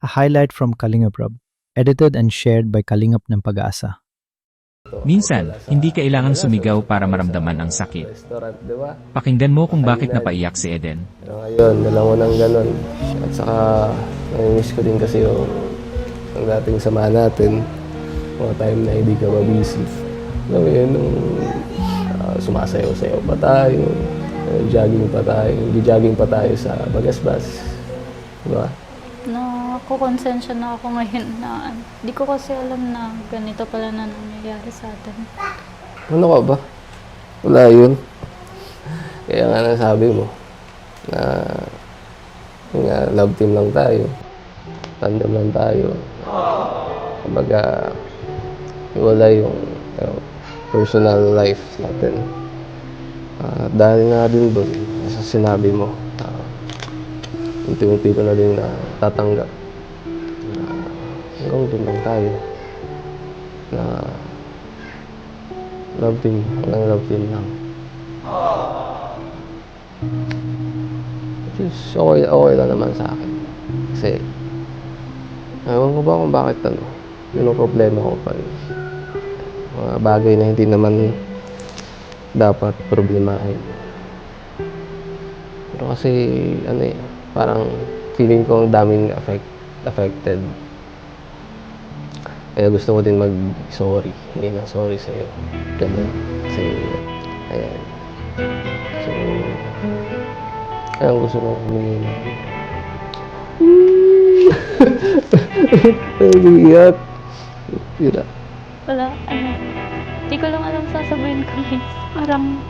a highlight from Kalingap Rab, edited and shared by Kalingap ng Pag-asa. Minsan, hindi kailangan sumigaw para maramdaman ang sakit. Restaurant, di ba? Pakinggan mo kung bakit napaiyak si Eden. Pero ngayon, dala mo ng ganun. At saka, namimiss ko din kasi yung ang dating samahan natin. Mga time na hindi ka busy. Alam mo yun, nung ah, sumasayaw-sayaw pa tayo, jogging pa tayo, jogging pa tayo sa Bagasbas. Di ba? Nakukonsensya na ako ngayon na di ko kasi alam na ganito pala na nangyayari sa atin. Ano ka ba? Wala yun. Kaya nga nasabi mo na nga, love team lang tayo. Tandem lang tayo. Kumbaga, wala yung uh, personal life natin. Ah, dahil nga din doon, sa sinabi mo, uh, unti-unti ko na din na tatanggap doon lang tayo. Na Love team. Walang love team lang. Is okay, okay lang naman sa akin. Kasi, ewan ko ba kung bakit ano, yun problema ko pa rin. Mga bagay na hindi naman dapat problemahin. Pero kasi, ano eh, parang feeling ko ang daming affect, affected. Kaya gusto ko din mag-sorry. Hindi ng sorry sa'yo. Ganun. Kasi, ayan. So, kaya gusto ko humingi ng... Umiiyak. Yun na. Wala, ano, di ko lang alam sasabihin ko eh. Parang,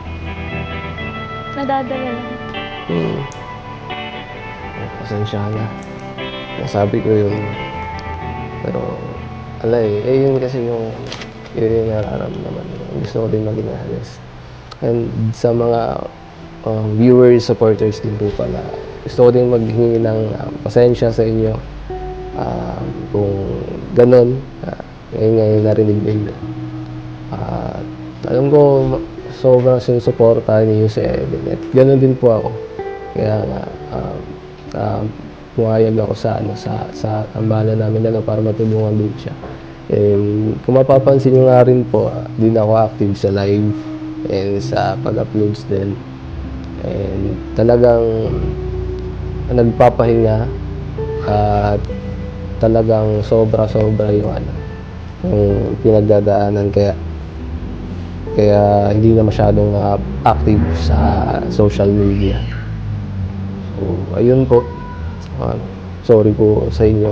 nadadala lang. Hmm. Pasensya na. Nasabi ko yun. Pero, ala eh, eh yun kasi yung yun yung nararamdaman ko. Gusto ko din maging honest. And sa mga um, viewers, supporters din po pala, gusto ko din maghingi ng um, pasensya sa inyo. Um, kung ganun, uh, ngayon ngayon narinig ninyo. At alam ko, sobrang sinusuportahan niyo si Evan. At ganun din po ako. Kaya nga, um, um, pumayag ako sa ano sa sa tambalan namin ano para matulungan din siya. And kung mapapansin nyo nga rin po, din ako active sa live and sa pag-uploads din. And talagang nagpapahinga at talagang sobra-sobra yung ano, yung pinagdadaanan kaya kaya hindi na masyadong ah, active sa social media. So, ayun po. Sorry po sa inyo.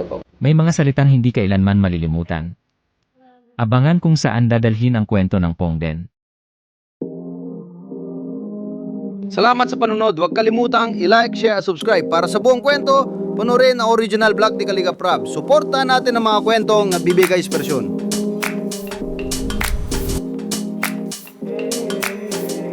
Ako. May mga salitang hindi kailanman malilimutan. Abangan kung saan dadalhin ang kwento ng Pongden. Salamat sa panonood. Huwag kalimutang i-like, share, at subscribe. Para sa buong kwento, punurin ang original vlog ni Kaliga Prab. Suportahan natin ang mga kwentong nagbibigay inspirasyon.